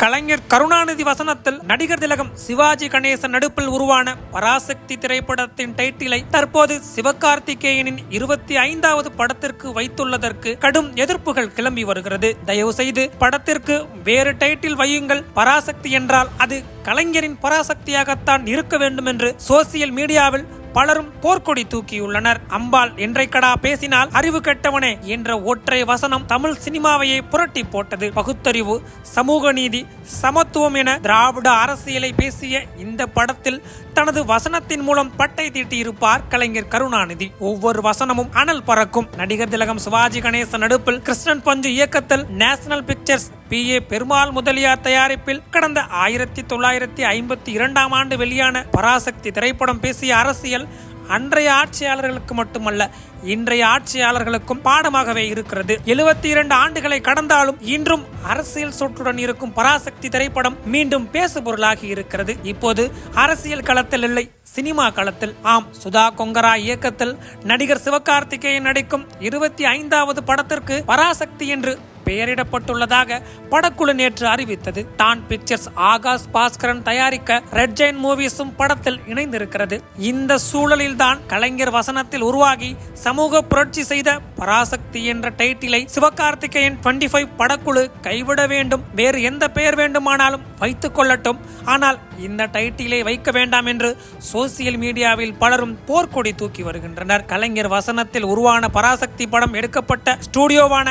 கலைஞர் கருணாநிதி வசனத்தில் நடிகர் திலகம் சிவாஜி கணேசன் நடுப்பில் உருவான பராசக்தி திரைப்படத்தின் டைட்டிலை தற்போது சிவகார்த்திகேயனின் இருபத்தி ஐந்தாவது படத்திற்கு வைத்துள்ளதற்கு கடும் எதிர்ப்புகள் கிளம்பி வருகிறது. தயவு செய்து படத்திற்கு வேறு டைட்டில் வையுங்கள். பராசக்தி என்றால் அது கலைஞரின் பராசக்தியாகத்தான் இருக்க வேண்டும் என்று சோசியல் மீடியாவில் பலரும் போர்க்கொடி தூக்கியுள்ளனர். அம்பாள் என்றைக்கடா பேசினால் அறிவு கெட்டவனே என்ற ஒற்றை வசனம் தமிழ் சினிமாவையே புரட்டி போட்டது. பகுத்தறிவு சமூக நீதி சமத்துவம் என திராவிட அரசியலை பேசிய இந்த படத்தில் தனது வசனத்தின் மூலம் பட்டை தீட்டியிருப்பார் கலைஞர் கருணாநிதி. ஒவ்வொரு வசனமும் அனல் பறக்கும். நடிகர் திலகம் சிவாஜி கணேசன் நடுப்பில் கிருஷ்ணன் பஞ்சு இயக்கத்தில் national pic pictures P. A. Perumal Mudaliar தயாரிப்பில் கடந்த ஆயிரத்தி தொள்ளாயிரத்தி ஐம்பத்தி இரண்டாம் ஆண்டு வெளியான பராசக்தி திரைப்படம் பேசிய அரசியல் அன்றைய ஆட்சியாளர்களுக்கு மட்டுமல்ல இன்றைய ஆட்சியாளர்களுக்கும் பாடமாகவே இருக்கிறது. எழுபத்தி இரண்டு ஆண்டுகளை கடந்தாலும் இன்றும் அரசியல் சொற்றுடன் இருக்கும் பராசக்தி திரைப்படம் மீண்டும் பேசுபொருளாகி இருக்கிறது. இப்போது அரசியல் களத்தில் இல்லை சினிமா களத்தில். ஆம் சுதா கொங்கரா இயக்கத்தில் நடிகர் சிவகார்த்திகேயன் நடிக்கும் இருபத்தி ஐந்தாவது படத்திற்கு பராசக்தி என்று பெயரிடப்பட்டுள்ளதாக படக்குழு நேற்று அறிவித்தது. டான் பிக்சர்ஸ் ஆகாஷ் பாஸ்கரன் தயாரிக்க ரெட் ஜெயின் மூவிஸும் படத்தில் இணைந்திருக்கிறது. இந்த சூழலில்தான் கலைஞர் வசனத்தில் உருவாகி சமூக புரட்சி செய்த பராசக்தி என்ற டைட்டிலை சிவகார்த்திகேயன் டுவெண்ட்டி ஃபைவ் படக்குழு கைவிட வேண்டும். வேறு எந்த பெயர் வேண்டுமானாலும் வைத்துக் கொள்ளட்டும். ஆனால் இந்த டைட்டிலை வைக்க வேண்டாம் என்று சோசியல் மீடியாவில் பலரும் போர்க்கொடி தூக்கி வருகின்றனர். கலைஞர் வசனத்தில் உருவான பராசக்தி படம் எடுக்கப்பட்ட ஸ்டூடியோவான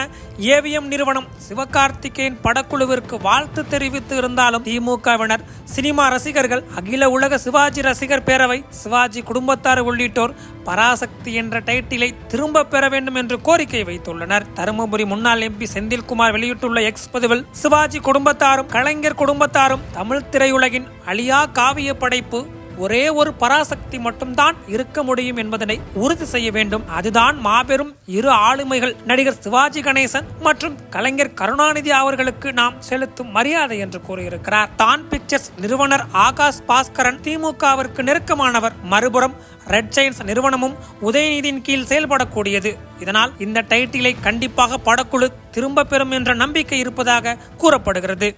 ஏவிஎம் நிறுவனம் சிவகார்த்திகேயன் படக்குழுவிற்கு வாழ்த்து தெரிவித்து இருந்தாலும் திமுகவினர் சினிமா ரசிகர்கள் அகில உலக சிவாஜி ரசிகர் பேரவை சிவாஜி குடும்பத்தார் உள்ளிட்டோர் பராசக்தி என்ற டைட்டிலை திரும்ப பெற வேண்டும் என்று கோரிக்கை வைத்துள்ளனர். தருமபுரி முன்னாள் எம்பி செந்தில்குமார் வெளியிட்டுள்ள எக்ஸ் பதிவில் சிவாஜி குடும்பத்தாரும் கலைஞர் குடும்பத்தாரும் தமிழ் திரையுலகின் அழியா காவிய படைப்பு ஒரே ஒரு பராசக்தி மட்டும்தான் இருக்க முடியும் என்பதனை உறுதி செய்ய வேண்டும். அதுதான் மாபெரும் இரு ஆளுமைகள் நடிகர் சிவாஜி கணேசன் மற்றும் கலைஞர் கருணாநிதி அவர்களுக்கு நாம் செலுத்தும் மரியாதை என்று கூறியிருக்கிறார். தான் பிக்சர்ஸ் நிறுவனர் ஆகாஷ் பாஸ்கரன் திமுகவிற்கு நெருக்கமானவர். மறுபுறம் ரெட் சயின்ஸ் நிறுவனமும் உதயநிதியின் கீழ் செயல்படக்கூடியது. இதனால் இந்த டைட்டிலை கண்டிப்பாக படக்குழு திரும்ப பெறும் என்ற நம்பிக்கை இருப்பதாக கூறப்படுகிறது.